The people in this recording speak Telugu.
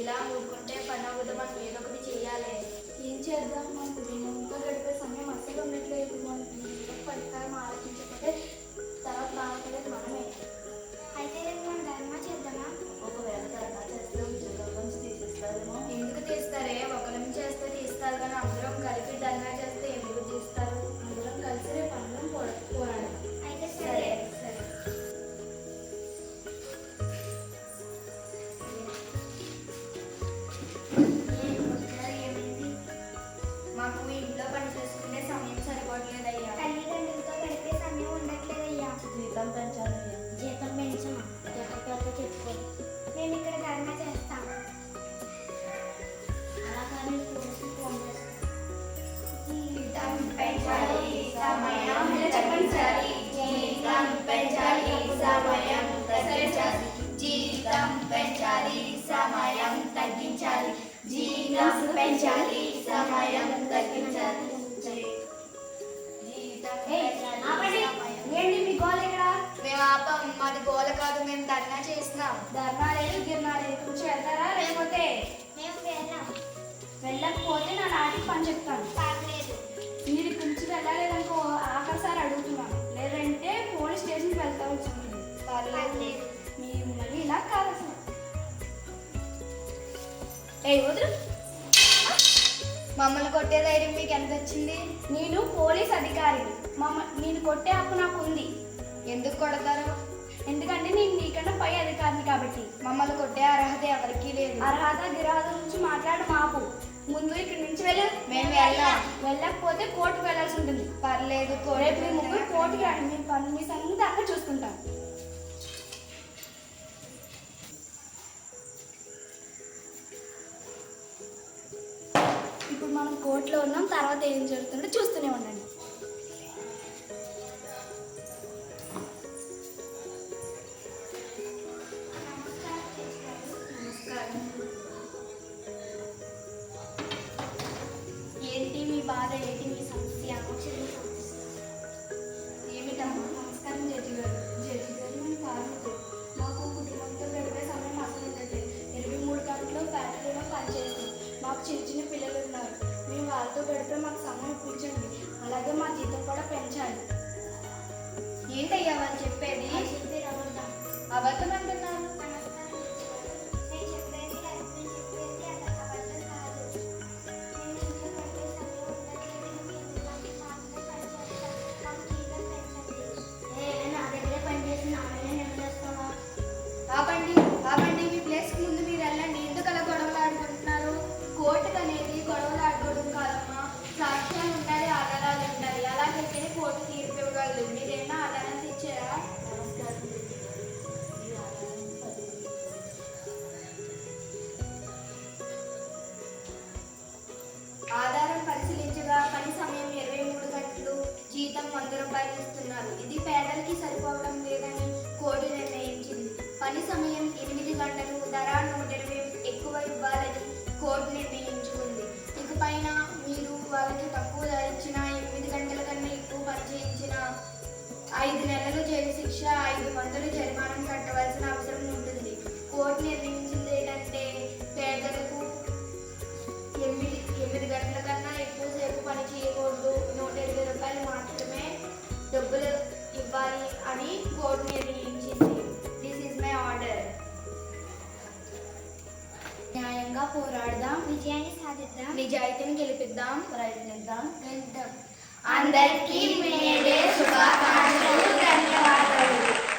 ఇలా ఊరుకుంటే పని అవ్వదు మనం ఏదో ఒకటి చేయాలి. మేము ఆపం మాది గోల కాదు మేము ధర్నా చేసినాం ధర్నా లేదు గిర్నా లేదు కూర్చో వెళ్తారా? లేకపోతే మేము వెళ్ళాం. వెళ్ళకపోతే నా నాటికి పని చెప్తాను. పర్లేదు. ఇలా ఏ వదులు. మమ్మల్ని కొట్టే ధైర్యం మీకు ఎంత వచ్చింది? నేను పోలీస్ అధికారిని. మమ్మ నేను కొట్టే హక్కు నాకు ఉంది ఎందుకు కొడతారు? ఎందుకంటే నేను నీకన్నా పై అధికారిని కాబట్టి. మమ్మల్ని కొట్టే అర్హత ఎవరికీ లేదు. అర్హత గిరహత నుంచి మాట్లాడు మాపు ముందు ఇక్కడి నుంచి వెళ్ళు. మేము వెళ్ళాం. వెళ్ళకపోతే కోర్టుకు వెళ్ళాల్సి ఉంటుంది. పర్లేదు రేపు మీ ముగ్గురు కోర్టుకి మీ పని ఇప్పుడు మనం కోర్టులో ఉన్నాం తర్వాత ఏం జరుగుతుందో చూస్తూనే ఉండండి. గడిపే మాకు సమయం ఇప్పించండి అలాగే మా జీతం కూడా పెంచాలి. ఏంటయ్యా వాళ్ళు చెప్పేది? అబద్ధం అంటున్నాను శిక్ష ఐదు వందలు జరిమానా కట్టవలసిన అవసరం ఉంటుంది. కోర్టు నిర్ణయించింది ఏంటంటే పేదలకు ఎనిమిది ఎనిమిది గంటల కన్నా ఎక్కువసేపు పని చేయకూడదు. నూట ఇరవై రూపాయలు మాత్రమే డబ్బులు ఇవ్వాలి అని కోర్టు నిర్ణయించింది. దిస్ ఈజ్ మై ఆర్డర్ న్యాయంగా పోరాడదాం. విజయాన్ని సాధిద్దాం. నిజాయితీని గెలిపిద్దాం. ప్రయత్నిద్దాం. అందరికీ మీ శుభాకాంక్షలు ధన్యవాదాలు.